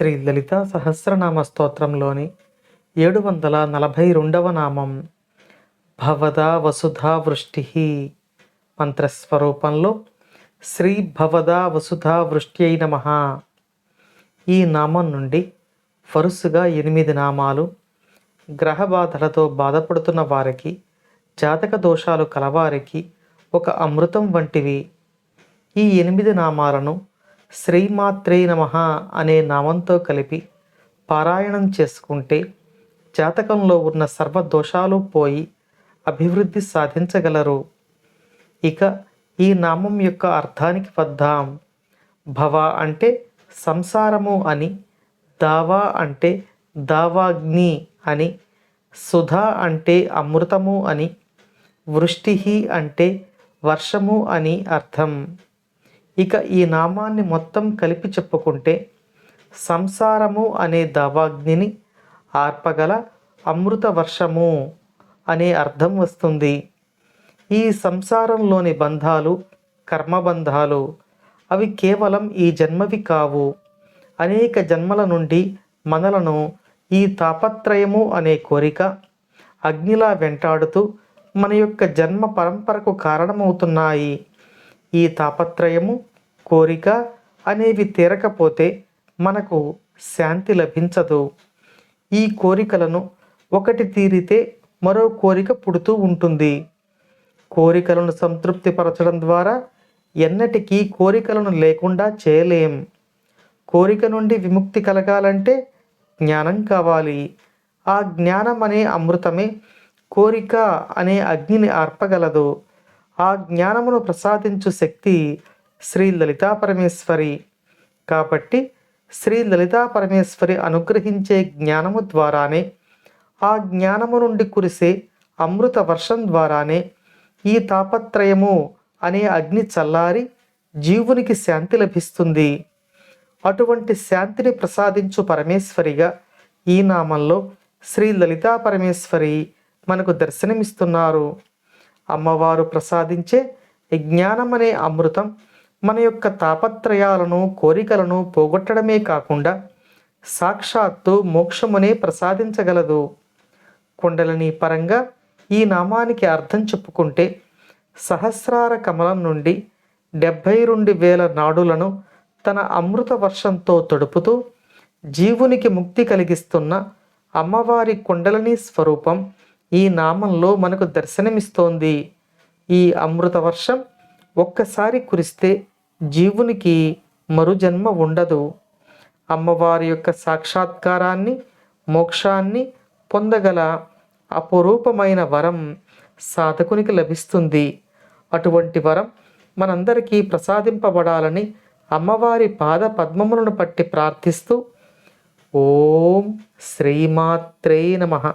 శ్రీ లలిత సహస్రనామ స్తోత్రంలోని ఏడు వందల నలభై రెండవ నామం భవదా వసుధా వృష్టి మంత్రస్వరూపంలో శ్రీ భవదా వసుధా వృష్టి అయి నమ. ఈ నామం నుండి వరుసగా ఎనిమిది నామాలు గ్రహ బాధలతో బాధపడుతున్న వారికి జాతక దోషాలు కలవారికి ఒక అమృతం వంటివి. ఈ ఎనిమిది నామాలను శ్రీమాత్రే నమ అనే నామంతో కలిపి పారాయణం చేసుకుంటే జాతకంలో ఉన్న సర్వ దోషాలు పోయి అభివృద్ధి సాధించగలరు. ఇక ఈ నామం యొక్క అర్థానికి వద్దాం. భవ అంటే సంసారము అని దావా అంటే దావాగ్ని అని సుధా అంటే అమృతము అని వృష్టి అంటే వర్షము అని అర్థం. ఇక ఈ నామాన్ని మొత్తం కలిపి చెప్పుకుంటే సంసారము అనే దావాగ్నిని ఆర్పగల అమృత వర్షము అనే అర్థం వస్తుంది. ఈ సంసారంలోని బంధాలు కర్మబంధాలు అవి కేవలం ఈ జన్మవి కావు. అనేక జన్మల నుండి మనలను ఈ తాపత్రయము అనే కోరిక అగ్నిలా వెంటాడుతూ మన యొక్క జన్మ పరంపరకు కారణమవుతున్నాయి. ఈ తాపత్రయము కోరిక అనేవి తీరకపోతే మనకు శాంతి లభించదు. ఈ కోరికలను ఒకటి తీరితే మరో కోరిక పుడుతూ ఉంటుంది. కోరికలను సంతృప్తిపరచడం ద్వారా ఎన్నటికీ కోరికలను లేకుండా చేయలేం. కోరిక నుండి విముక్తి కలగాలంటే జ్ఞానం కావాలి. ఆ జ్ఞానం అనే అమృతమే కోరిక అనే అగ్నిని ఆర్పగలదు. ఆ జ్ఞానమును ప్రసాదించు శక్తి శ్రీ లలితా పరమేశ్వరి కాబట్టి శ్రీ లలితా పరమేశ్వరి అనుగ్రహించే జ్ఞానము ద్వారానే ఆ జ్ఞానము నుండి కురిసే అమృత వర్షం ద్వారానే ఈ తాపత్రయము అనే అగ్ని చల్లారి జీవునికి శాంతి లభిస్తుంది. అటువంటి శాంతిని ప్రసాదించు పరమేశ్వరిగా ఈ నామంలో శ్రీ లలితా పరమేశ్వరి మనకు దర్శనమిస్తున్నారు. అమ్మవారు ప్రసాదించే జ్ఞానం అనే అమృతం మన యొక్క తాపత్రయాలను కోరికలను పోగొట్టడమే కాకుండా సాక్షాత్తు మోక్షమునే ప్రసాదించగలదు. కుండలిని పరంగా ఈ నామానికి అర్థం చెప్పుకుంటే సహస్రార కమలం నుండి డెబ్భై రెండు వేల నాడులను తన అమృత వర్షంతో తడుపుతూ జీవునికి ముక్తి కలిగిస్తున్న అమ్మవారి కుండలిని స్వరూపం ఈ నామంలో మనకు దర్శనమిస్తోంది. ఈ అమృత వర్షం ఒక్కసారి కురిస్తే జీవునికి మరుజన్మ ఉండదు. అమ్మవారి యొక్క సాక్షాత్కారాన్ని మోక్షాన్ని పొందగల అపురూపమైన వరం సాధకునికి లభిస్తుంది. అటువంటి వరం మనందరికీ ప్రసాదింపబడాలని అమ్మవారి పాద పద్మములను పట్టి ప్రార్థిస్తూ ఓం శ్రీమాత్రే నమః.